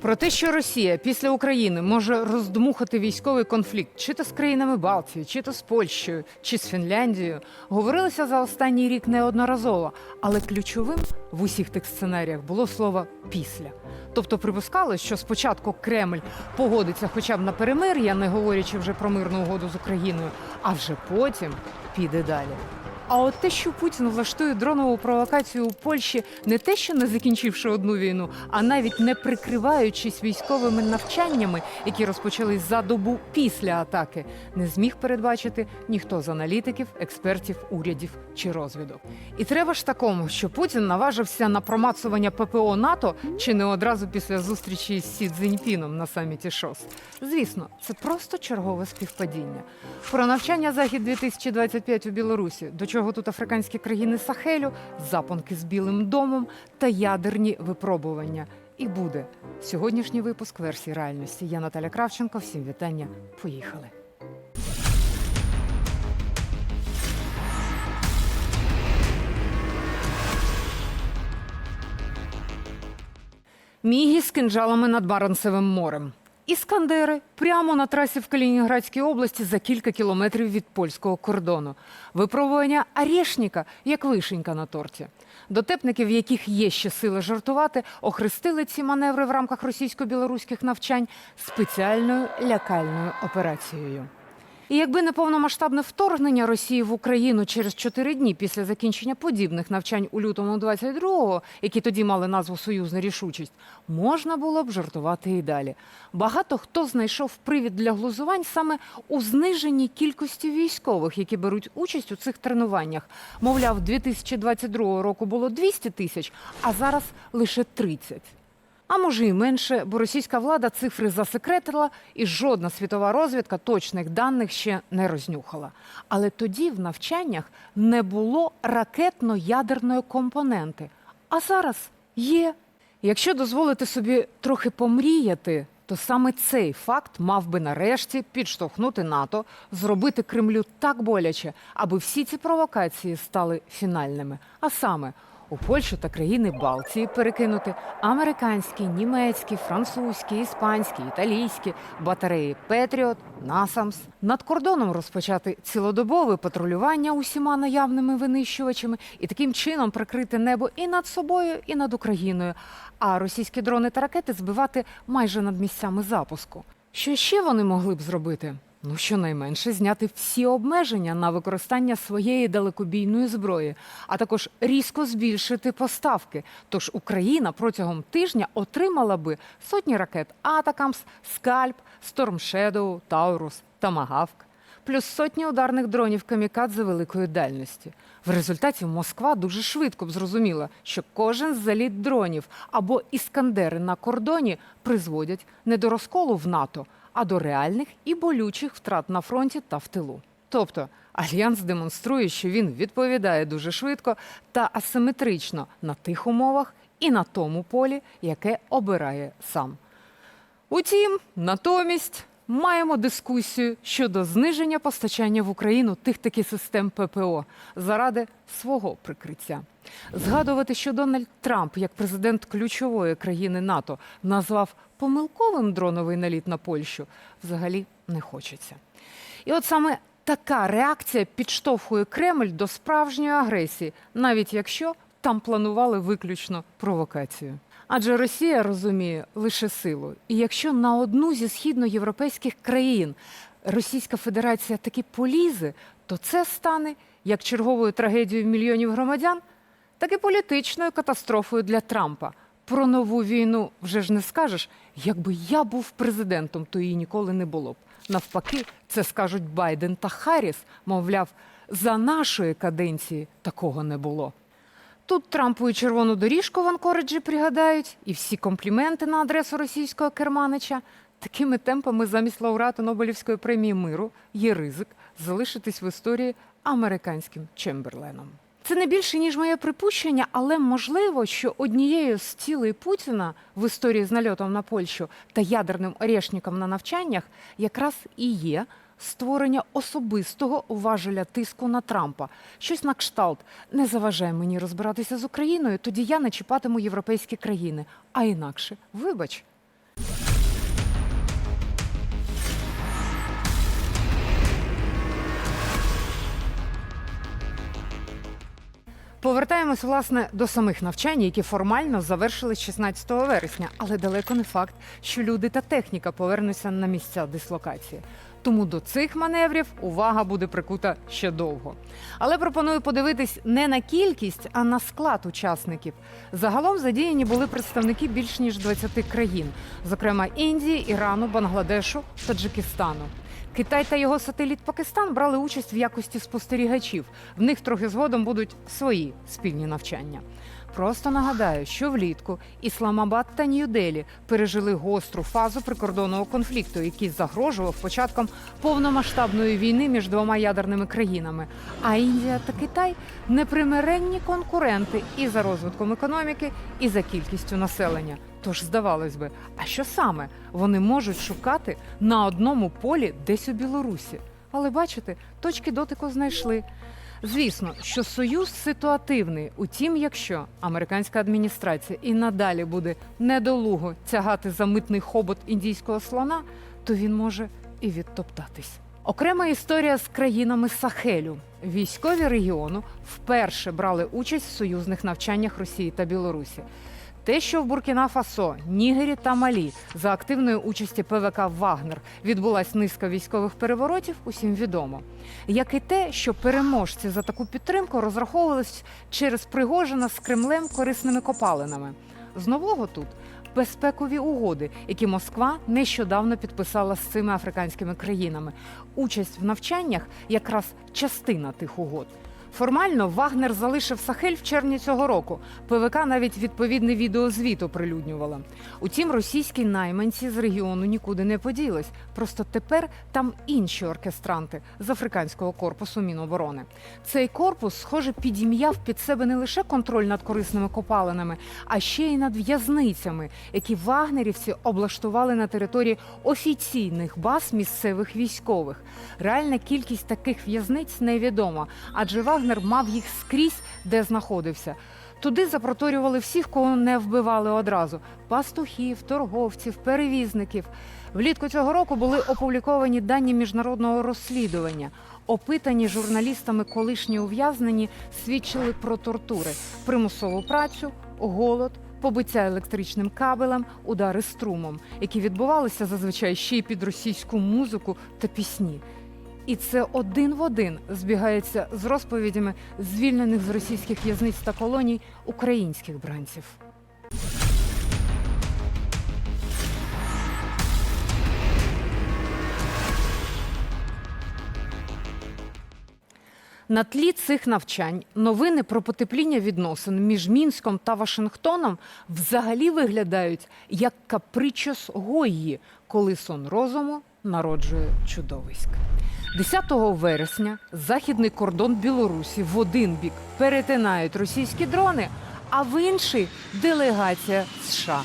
Про те, що Росія після України може роздмухати військовий конфлікт чи то з країнами Балтії, чи то з Польщею, чи з Фінляндією, говорилося за останній рік неодноразово. Але ключовим в усіх тих сценаріях було слово після. Тобто припускали, що спочатку Кремль погодиться хоча б на перемир'я, не говорячи вже про мирну угоду з Україною, а вже потім піде далі. А от те, що Путін влаштує дронову провокацію у Польщі, не те, що не закінчивши одну війну, а навіть не прикриваючись військовими навчаннями, які розпочались за добу після атаки, не зміг передбачити ніхто з аналітиків, експертів, урядів чи розвідок. І треба ж такому, що Путін наважився на промацування ППО НАТО чи не одразу після зустрічі з Сі Цзіньпіном на саміті ШОС. Звісно, це просто чергове співпадіння. Про навчання Захід 2025 у Білорусі, до чого тут африканські країни Сахелю, запонки з Білим домом та ядерні випробування. І буде сьогоднішній випуск версії реальності. Я Наталя Кравченко. Всім вітання. Поїхали. Мігі з кинджалами над Баренцевим морем. Іскандери прямо на трасі в Калінінградській області за кілька кілометрів від польського кордону. Випробування Арєшніка як вишенька на торті. Дотепники, в яких є ще сили жартувати, охрестили ці маневри в рамках російсько-білоруських навчань спеціальною лякальною операцією. І якби не повномасштабне вторгнення Росії в Україну через чотири дні після закінчення подібних навчань у лютому 22-го, які тоді мали назву Союзна рішучість, можна було б жартувати і далі. Багато хто знайшов привід для глузувань саме у зниженій кількості військових, які беруть участь у цих тренуваннях. Мовляв, 2022 року було 200 тисяч, а зараз лише 30. А може і менше, бо російська влада цифри засекретила, і жодна світова розвідка точних даних ще не рознюхала. Але тоді в навчаннях не було ракетно-ядерної компоненти. А зараз є. Якщо дозволити собі трохи помріяти, то саме цей факт мав би нарешті підштовхнути НАТО, зробити Кремлю так боляче, аби всі ці провокації стали фінальними. А саме у Польщу та країни Балтії перекинути американські, німецькі, французькі, іспанські, італійські батареї Петріот, Насамс. Над кордоном розпочати цілодобове патрулювання усіма наявними винищувачами і таким чином прикрити небо і над собою, і над Україною. А російські дрони та ракети збивати майже над місцями запуску. Що ще вони могли б зробити? Ну, щонайменше зняти всі обмеження на використання своєї далекобійної зброї, а також різко збільшити поставки. Тож Україна протягом тижня отримала би сотні ракет Атакамс, Скальп, Shadow, Таурус, Тамагавк, плюс сотні ударних дронів камікадзе великої дальності. В результаті Москва дуже швидко б зрозуміла, що кожен заліт дронів або іскандери на кордоні призводять не до розколу в НАТО, а до реальних і болючих втрат на фронті та в тилу. Тобто альянс демонструє, що він відповідає дуже швидко та асиметрично на тих умовах і на тому полі, яке обирає сам. Утім, натомість маємо дискусію щодо зниження постачання в Україну тих таки систем ППО заради свого прикриття. Згадувати, що Дональд Трамп, як президент ключової країни НАТО, назвав помилковим дроновий наліт на Польщу, взагалі не хочеться. І от саме така реакція підштовхує Кремль до справжньої агресії, навіть якщо там планували виключно провокацію. Адже Росія розуміє лише силу. І якщо на одну зі східноєвропейських країн Російська Федерація таки полізе, то це стане як черговою трагедією мільйонів громадян, так і політичною катастрофою для Трампа. Про нову війну вже ж не скажеш. Якби я був президентом, то її ніколи не було б. Навпаки, це скажуть Байден та Харріс. Мовляв, за нашої каденції такого не було. Тут Трампу і червону доріжку в Анкориджі пригадають, і всі компліменти на адресу російського керманича. Такими темпами замість лауреата Нобелівської премії миру є ризик залишитись в історії американським Чемберленом. Це не більше ніж моє припущення, але можливо, що однією з цілей Путіна в історії з нальотом на Польщу та ядерним орешником на навчаннях якраз і є створення особистого важеля тиску на Трампа. Щось на кшталт не заважає мені розбиратися з Україною, тоді я не чіпатиму європейські країни. А інакше, вибач. Повертаємось власне до самих навчань, які формально завершились 16 вересня, але далеко не факт, що люди та техніка повернуться на місця дислокації. Тому до цих маневрів увага буде прикута ще довго. Але пропоную подивитись не на кількість, а на склад учасників. Загалом задіяні були представники більш ніж 20 країн, зокрема Індії, Ірану, Бангладешу, Таджикистану. Китай та його сателіт Пакистан брали участь в якості спостерігачів. В них трохи згодом будуть свої спільні навчання. Просто нагадаю, що влітку Ісламабад та Нью-Делі пережили гостру фазу прикордонного конфлікту, який загрожував початком повномасштабної війни між двома ядерними країнами. А Індія та Китай непримиренні конкуренти і за розвитком економіки, і за кількістю населення. Тож здавалось би, а що саме вони можуть шукати на одному полі десь у Білорусі? Але бачите, точки дотику знайшли. Звісно, що союз ситуативний. Утім, якщо американська адміністрація і надалі буде недолуго тягати за митний хобот індійського слона, то він може і відтоптатись. Окрема історія з країнами Сахелю. Військові регіону вперше брали участь в союзних навчаннях Росії та Білорусі. Те, що в Буркіна Фасо, Нігері та Малі за активної участі ПВК Вагнер відбулась низка військових переворотів, усім відомо. Як і те, що переможці за таку підтримку розраховувались через Пригожина з Кремлем корисними копалинами. З нового тут безпекові угоди, які Москва нещодавно підписала з цими африканськими країнами. Участь в навчаннях якраз частина тих угод. Формально Вагнер залишив Сахель в червні цього року. ПВК навіть відповідний відеозвіт оприлюднювала. Утім, російські найманці з регіону нікуди не поділись. Просто тепер там інші оркестранти з африканського корпусу Міноборони. Цей корпус, схоже, підім'яв під себе не лише контроль над корисними копалинами, а ще й над в'язницями, які вагнерівці облаштували на території офіційних баз місцевих військових. Реальна кількість таких в'язниць невідома, адже Вагнер мав їх скрізь, де знаходився. Туди запроторювали всіх, кого не вбивали одразу: пастухів, торговців, перевізників. Влітку цього року були опубліковані дані міжнародного розслідування. Опитані журналістами колишні ув'язнені свідчили про тортури, примусову працю, голод, побиття електричним кабелем, удари струмом, які відбувалися зазвичай ще й під російську музику та пісні. І це один в один збігається з розповідями звільнених з російських в'язниць та колоній українських бранців. На тлі цих навчань новини про потепління відносин між Мінськом та Вашингтоном взагалі виглядають як капричос Гойї, коли сон розуму народжує чудовиськ. 10 вересня західний кордон Білорусі в один бік перетинають російські дрони, а в інший делегація США.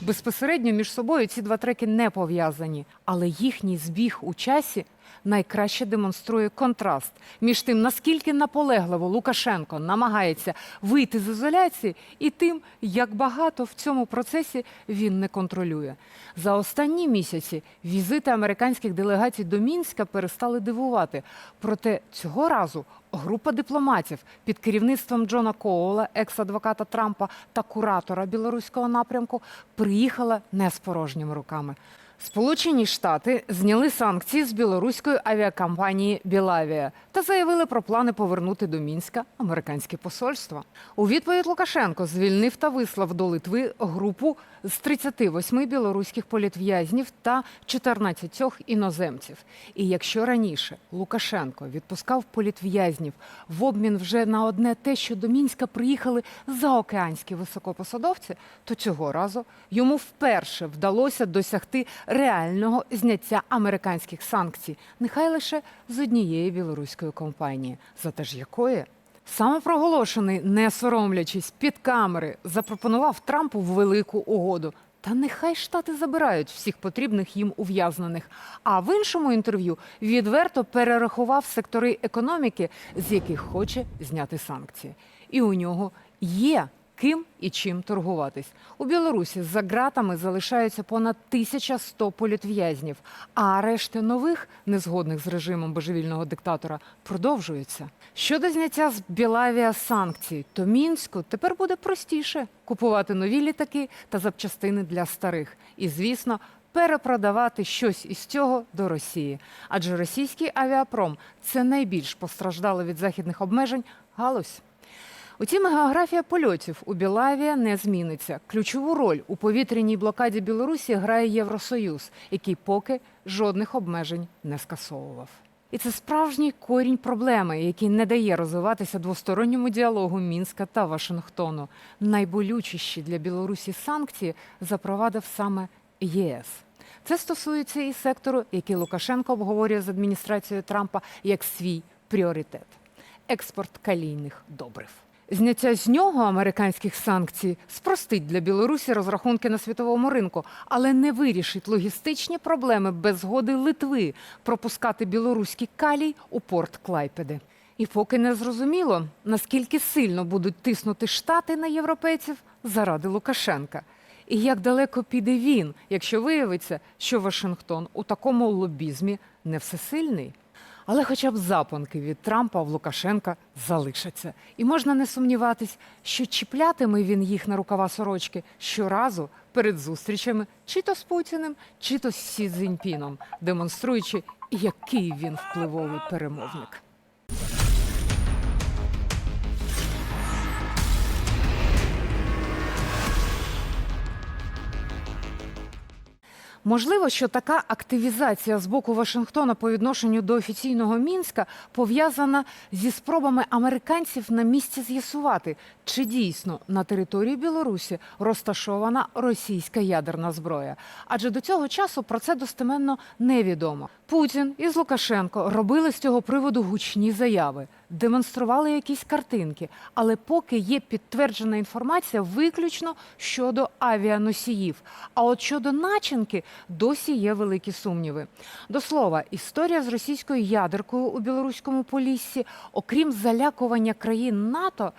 Безпосередньо між собою ці два треки не пов'язані, але їхній збіг у часі найкраще демонструє контраст між тим, наскільки наполегливо Лукашенко намагається вийти з ізоляції, і тим, як багато в цьому процесі він не контролює. За останні місяці візити американських делегацій до Мінська перестали дивувати. Проте цього разу група дипломатів під керівництвом Джона Коула, екс-адвоката Трампа та куратора білоруського напрямку, приїхала не з порожніми руками. Сполучені Штати зняли санкції з білоруської авіакомпанії Білавія та заявили про плани повернути до мінська американське посольство. У відповідь Лукашенко звільнив та вислав до Литви групу з 38 білоруських політв'язнів та 14 іноземців. І якщо раніше Лукашенко відпускав політв'язнів в обмін вже на одне те, що до мінська приїхали заокеанські високопосадовці, то цього разу йому вперше вдалося досягти реального зняття американських санкцій, нехай лише з однієї білоруської компанії, зате ж якої самопроголошений, не соромлячись під камери, запропонував Трампу велику угоду. Та нехай штати забирають всіх потрібних їм ув'язнених. А в іншому інтерв'ю відверто перерахував сектори економіки, з яких хоче зняти санкції. І у нього є ким і чим торгуватись. У Білорусі за ґратами залишаються понад 1100 політв'язнів, а арешти нових, незгодних з режимом божевільного диктатора, продовжуються. Щодо зняття з Білавія санкцій, то мінську тепер буде простіше купувати нові літаки та запчастини для старих. І, звісно, перепродавати щось із цього до Росії. Адже російський авіапром це найбільш постраждала від західних обмежень галузь. Утім, географія польотів у Білавія не зміниться. Ключову роль у повітряній блокаді Білорусі грає Євросоюз, який поки жодних обмежень не скасовував. І це справжній корінь проблеми, який не дає розвиватися двосторонньому діалогу Мінська та Вашингтону. Найболючіші для Білорусі санкції запровадив саме ЄС. Це стосується і сектору, який Лукашенко обговорює з адміністрацією Трампа як свій пріоритет експорт калійних добрив. Зняття з нього американських санкцій спростить для Білорусі розрахунки на світовому ринку, але не вирішить логістичні проблеми без згоди Литви пропускати білоруський калій у порт Клайпеди. І поки не зрозуміло, наскільки сильно будуть тиснути штати на європейців заради Лукашенка. І як далеко піде він, якщо виявиться, що Вашингтон у такому лобізмі не всесильний. Але хоча б запонки від Трампа в Лукашенка залишаться. І можна не сумніватись, що чіплятиме він їх на рукава сорочки щоразу перед зустрічами чи то з Путіним, чи то з Сі Цзіньпіном, демонструючи, який він впливовий перемовник. Можливо, що така активізація з боку Вашингтона по відношенню до офіційного мінська пов'язана зі спробами американців на місці з'ясувати, чи дійсно на території Білорусі розташована російська ядерна зброя. Адже до цього часу про це достеменно невідомо. Путін із Лукашенко робили з цього приводу гучні заяви, демонстрували якісь картинки, але поки є підтверджена інформація виключно щодо авіаносіїв. А от щодо начинки досі є великі сумніви. До слова, історія з російською ядеркою у білоруському поліссі, окрім залякування країн НАТО.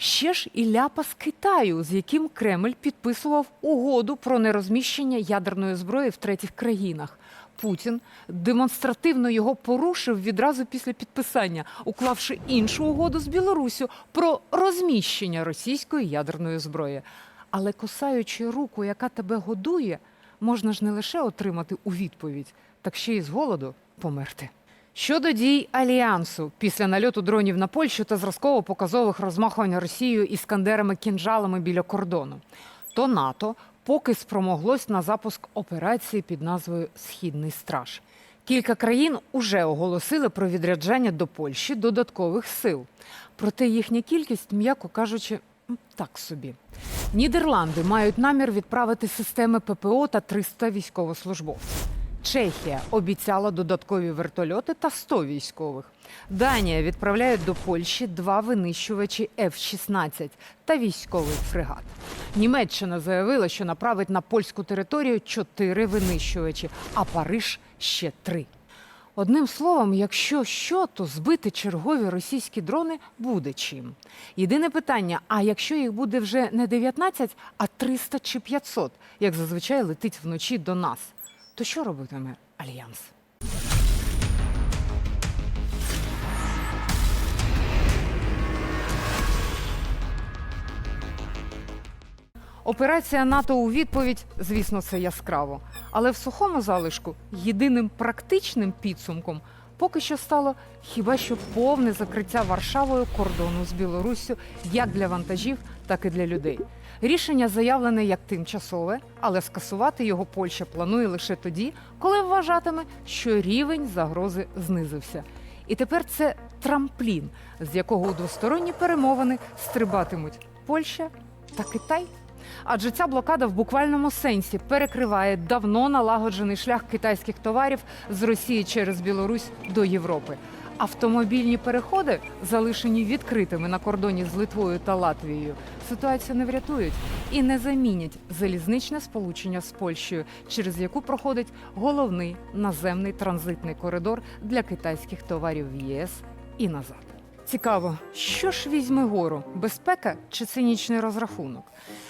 Ще ж і ляпа з Китаю, з яким Кремль підписував угоду про нерозміщення ядерної зброї в третіх країнах. Путін демонстративно його порушив відразу після підписання, уклавши іншу угоду з Білоруссю про розміщення російської ядерної зброї. Але косаючи руку, яка тебе годує, можна ж не лише отримати у відповідь, так ще й з голоду померти. Щодо дій альянсу після нальоту дронів на Польщу та зразково показових розмахувань Росією іскандерами кінжалами біля кордону, то НАТО поки спромоглось на запуск операції під назвою Східний страж. Кілька країн уже оголосили про відряджання до Польщі додаткових сил. Проте їхня кількість, м'яко кажучи, так собі. Нідерланди мають намір відправити системи ППО та 300 військовослужбовців. Чехія обіцяла додаткові вертольоти та 100 військових. Данія відправляє до Польщі два винищувачі F-16 та військовий фрегат. Німеччина заявила, що направить на польську територію чотири винищувачі, а Париж ще три. Одним словом, якщо що, то збити чергові російські дрони буде чим. Єдине питання: а якщо їх буде вже не 19, а 300 чи 500, як зазвичай летить вночі до нас, то що робитиме альянс? Операція НАТО у відповідь, звісно, це яскраво. Але в сухому залишку єдиним практичним підсумком поки що стало хіба що повне закриття Варшавою кордону з Білоруссю як для вантажів, так і для людей. Рішення заявлене як тимчасове, але скасувати його Польща планує лише тоді, коли вважатиме, що рівень загрози знизився. І тепер це трамплін, з якого у двосторонні перемовини стрибатимуть Польща та Китай. Адже ця блокада в буквальному сенсі перекриває давно налагоджений шлях китайських товарів з Росії через Білорусь до Європи. Автомобільні переходи, залишені відкритими на кордоні з Литвою та Латвією, ситуацію не врятують і не замінять залізничне сполучення з Польщею, через яку проходить головний наземний транзитний коридор для китайських товарів в ЄС і назад. Цікаво, що ж візьме гору безпека чи цинічний розрахунок?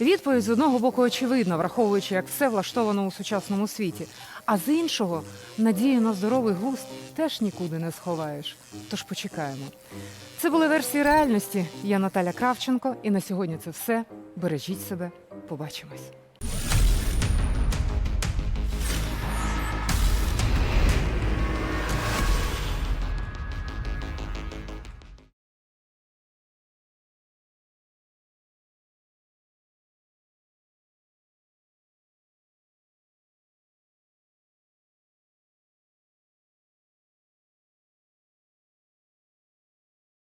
Відповідь з одного боку очевидна, враховуючи, як все влаштовано у сучасному світі. А з іншого, надію на здоровий глузд теж нікуди не сховаєш. Тож почекаємо. Це були версії реальності. Я Наталя Кравченко, і на сьогодні це все. Бережіть себе. Побачимось.